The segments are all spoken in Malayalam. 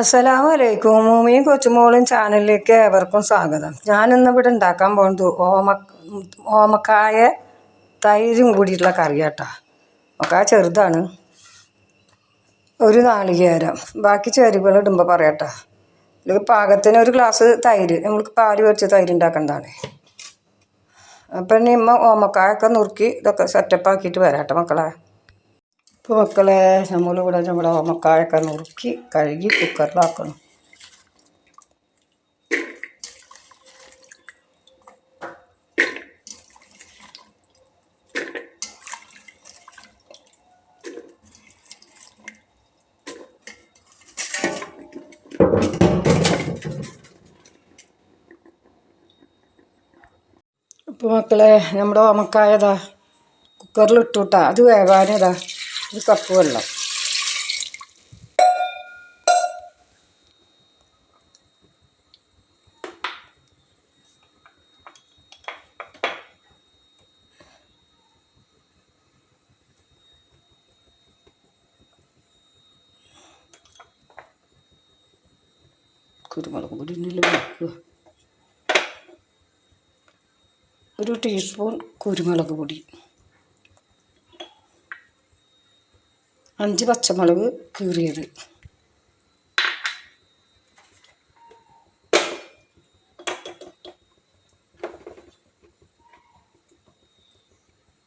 അസ്സലാമു അലൈക്കും മൂമിയും കൊച്ചുമോളും ചാനലിലേക്ക് ഏവർക്കും സ്വാഗതം. ഞാനിന്ന് ഇവിടെ ഉണ്ടാക്കാൻ പോകുന്നത് ഓമ ഓമക്കായ തൈരും കൂടിയിട്ടുള്ള കറിയാട്ടാ. ഓമക്കായ ചെറുതാണ്. ഒരു നാളികേരം. ബാക്കി ചേരുവകൾ ഇടുമ്പോൾ പറയാട്ടാ. ഇത് പാകത്തിന് ഒരു ഗ്ലാസ് തൈര്. നമ്മൾക്ക് പാൽ വെച്ച് തൈര് ഉണ്ടാക്കേണ്ടതാണ്. അപ്പം ഇനി ഇമ്മ ഓമക്കായൊക്കെ നുറുക്കി ഇതൊക്കെ സെറ്റപ്പ് ആക്കിയിട്ട് വരാട്ടെ മക്കളെ. ഇപ്പോൾ മക്കളെ നമ്മളിവിടെ നമ്മുടെ ഓമക്കായൊക്കെ നുറുക്കി കഴുകി കുക്കറിലാക്കണം. ഇപ്പോൾ മക്കളെ നമ്മുടെ ഓമക്കായതാ കുക്കറിൽ ഇട്ടുട്ടാ അത് വേവാനതാ. ഒരു കപ്പ് വെള്ളം. കുരുമുളക് പൊടി ഒരു ടീസ്പൂൺ കുരുമുളക് പൊടി. അഞ്ച് പച്ചമുളക് കീറിയത്.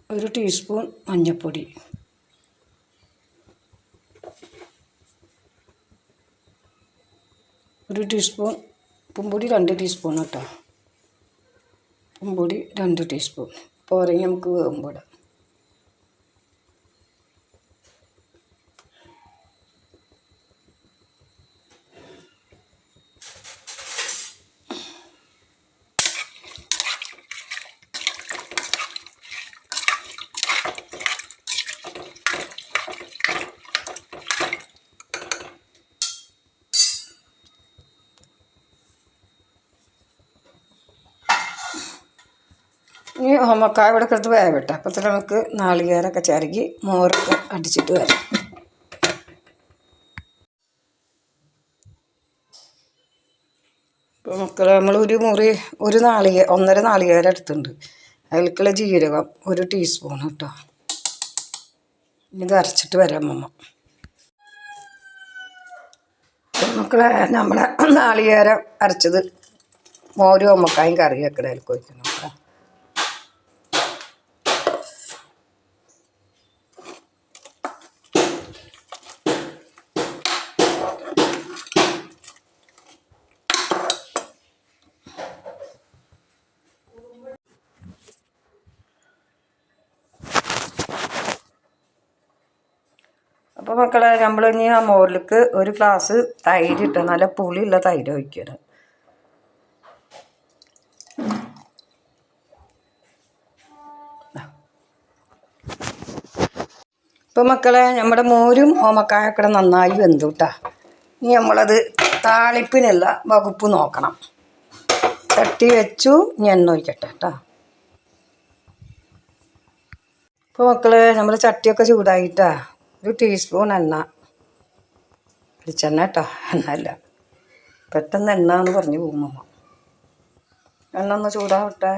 ഒരു ടീസ്പൂൺ മഞ്ഞൾപ്പൊടി ഒരു ടീസ്പൂൺ ഉപ്പുംപൊടി രണ്ട് ടീസ്പൂൺ കേട്ടോ ഉപ്പുംപൊടി രണ്ട് ടീസ്പൂൺ പോരെങ്കിൽ നമുക്ക് വേകുമ്പോൾ ഇനി ഹോമക്കായ ഇവിടെ കിടത്ത് വേവട്ടെ അപ്പോഴത്തേക്ക് നമുക്ക് നാളികേരമൊക്കെ ചിരകി മോരൊക്കെ അടിച്ചിട്ട് വരാം. ഇപ്പോൾ മക്കളെ നമ്മൾ ഒരു മുറി ഒരു നാളികേ ഒന്നര നാളികേരം എടുത്തിട്ടുണ്ട്. അതിലേക്കുള്ള ജീരകം ഒരു ടീസ്പൂൺ കേട്ടോ ഇനി അരച്ചിട്ട് വരാം അമ്മ. മക്കളെ നമ്മളെ നാളികേരം അരച്ചത് മോരും അമ്മക്കായും കറി വെക്കണതിലേക്ക് ഒഴിക്കണം കേട്ടോ അപ്പോൾ മക്കളെ നമ്മൾ ഇനി ആ മോരിലേക്ക് ഒരു ഗ്ലാസ് തൈര് ഇട്ട് നല്ല പുളിയുള്ള തൈര് ഒഴിക്കണം ഇപ്പോൾ മക്കളെ നമ്മുടെ മോരും ഓമക്കായൊക്കെ നന്നായി വെന്തു കേട്ടാ ഇനി നമ്മളത് താളിപ്പിനുള്ള വകുപ്പ് നോക്കണം. തട്ടി വെച്ചു ഇനി എണ്ണ ഒഴിക്കട്ടെ കേട്ടോ ഇപ്പോൾ മക്കളെ നമ്മുടെ ചട്ടിയൊക്കെ ചൂടായിട്ടാ. ഒരു ടീസ്പൂൺ എണ്ണ. വെളിച്ചെണ്ണ കേട്ടോ എണ്ണല്ല. പെട്ടെന്ന് എണ്ണ എന്ന് പറഞ്ഞു പോകുമ്പോൾ എണ്ണ ഒന്ന് ചൂടാവട്ടെ.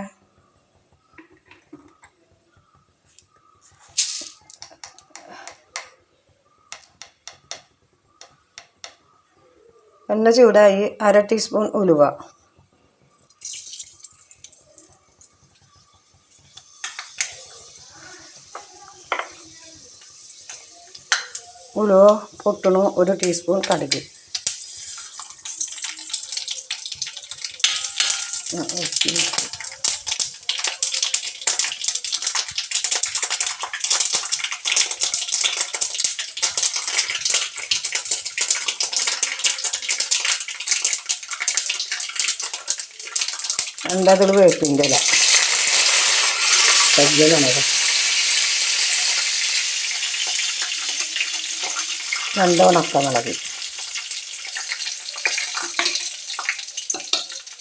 എണ്ണ ചൂടായി. അര ടീസ്പൂൺ ഉലുവ. ഉലുവ പൊട്ടണു ഒരു ടീസ്പൂൺ കടുക്. രണ്ടതിൽ വേപ്പിന്റെ ഇല? സജ്ജനാണത് രണ്ട് ഉണക്കമുളക്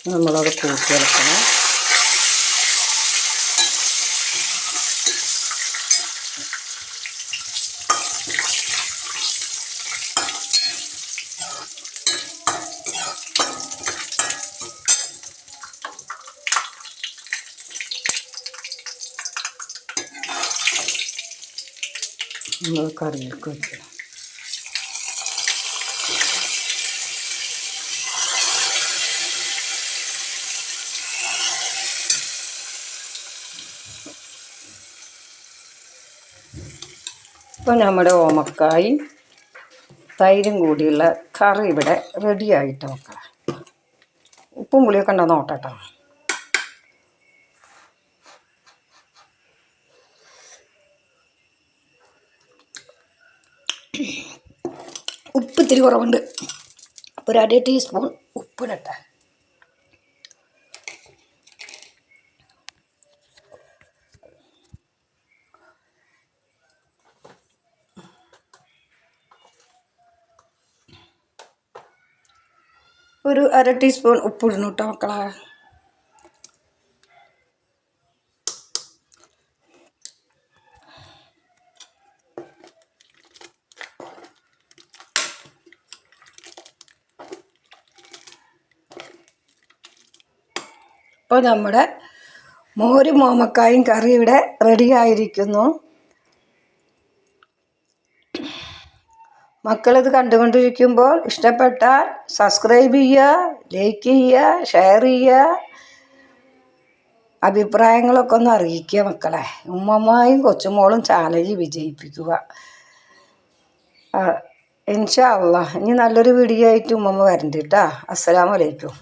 നമ്മളത് കൂട്ടി ഇളക്കണം നമ്മൾ കറിയിലേക്ക് വെക്കണം ഇപ്പോൾ നമ്മുടെ ഓമക്കായി തൈരും കൂടിയുള്ള കറി ഇവിടെ റെഡി ആയിട്ട് നോക്കാം ഉപ്പും പുളിയൊക്കെ ഉണ്ടോ നോക്കട്ടോ. ഉപ്പ് ഇത്തിരി കുറവുണ്ട്. ഒരു അര ടീസ്പൂൺ ഉപ്പിടട്ടെ ഒരു അര ടീസ്പൂൺ ഉപ്പിടണം കേട്ടോ മക്കളെ. ഇപ്പോൾ നമ്മുടെ മോരും മോമക്കായും കറി ഇവിടെ റെഡി ആയിരിക്കുന്നു. മക്കളിത് കണ്ടുകൊണ്ടിരിക്കുമ്പോൾ ഇഷ്ടപ്പെട്ടാൽ സബ്സ്ക്രൈബ് ചെയ്യുക ലൈക്ക് ചെയ്യുക ഷെയർ ചെയ്യുക. അഭിപ്രായങ്ങളൊക്കെ ഒന്ന് അറിയിക്കുക മക്കളെ. ഉമ്മമ്മയും കൊച്ചുമോളും ചാനൽ വിജയിപ്പിക്കുക. ഇൻഷാ അള്ളാ ഇനി നല്ലൊരു വീഡിയോ ആയിട്ട് ഉമ്മമ്മ വരണ്ട കേട്ടോ. അസ്സലാമലൈക്കും